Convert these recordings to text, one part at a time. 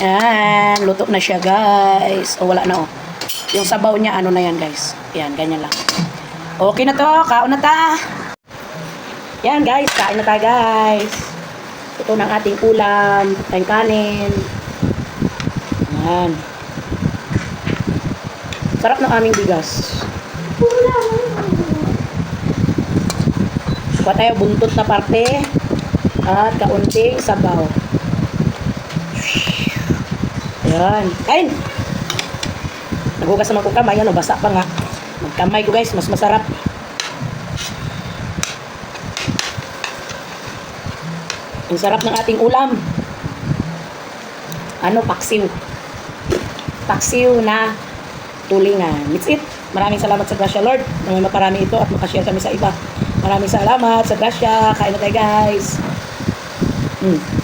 Yan, luto na siya guys. O wala na oh. Yung sabaw niya ano na yan guys. Yan, ganyan lang. Okay na to, kaon na ta. Yan guys, kain na tayo guys. Ito ng ating ulam, tayong kanin. Yan. Sarap ng aming bigas. Kuha tayo buntot na parte at kaunting sabaw. Yan. Kain! Nagugas naman ko kamay, ano, basa pa nga. Magkamay ko guys, mas masarap. Ang sarap ng ating ulam. Ano, paksiw. Paksiw na tulingan. It's it. Maraming salamat sa Gracia Lord na may maparami ito at makashare kami sa iba. Maraming salamat sa Gracia. Kain na tayo guys. Hmm.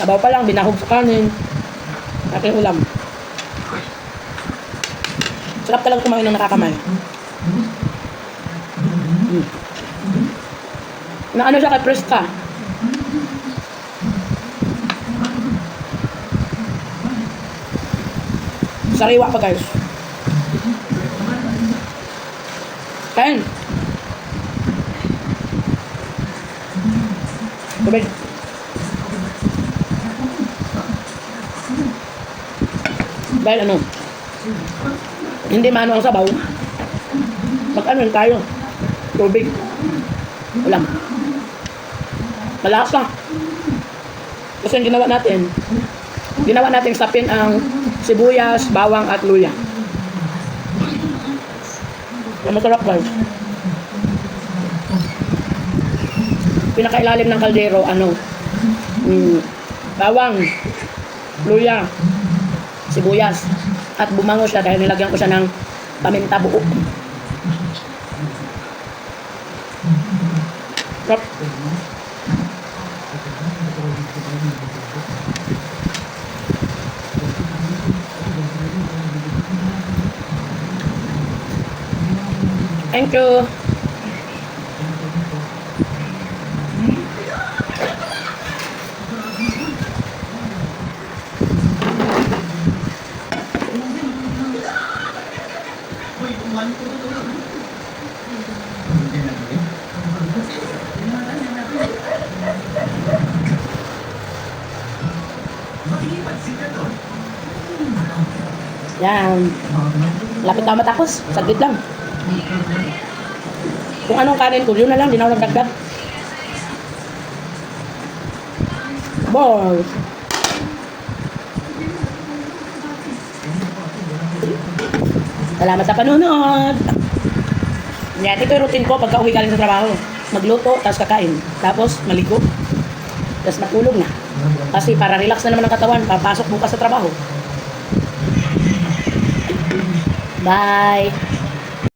Sabaw pa lang, binahog sa kanin. Aking ulam. Sarap talaga kumain ng nakakamay. Hmm. Na ano siya kay Preska? Sariwa pa guys. Kain. Tubig. Dahil ano, hindi maano ang sabaw. Mag-ano rin tayo. Tubig. Ulam. Malasa. Kasi ang ginawa natin, ginawa natin sapin ang sibuyas, bawang at luya. Ang masarap guys. Pinakailalim ng kaldero, ano, mm, bawang, luya, sibuyas, at bumango siya dahil nilagyan ko siya ng paminta buo. Sarap. Thank you. Yan. Lapit na matapos. Saglit lang. Kung anong kanin ko, yun na lang. Di na ako nagdagdag. Boy. Salamat sa panunod. Yan, ito yung routine ko pagka uwi galing sa trabaho. Magluto, tapos kakain. Tapos maligo. Tapos matulog na. Kasi para relax na naman ang katawan, papasok bukas sa trabaho. Bye!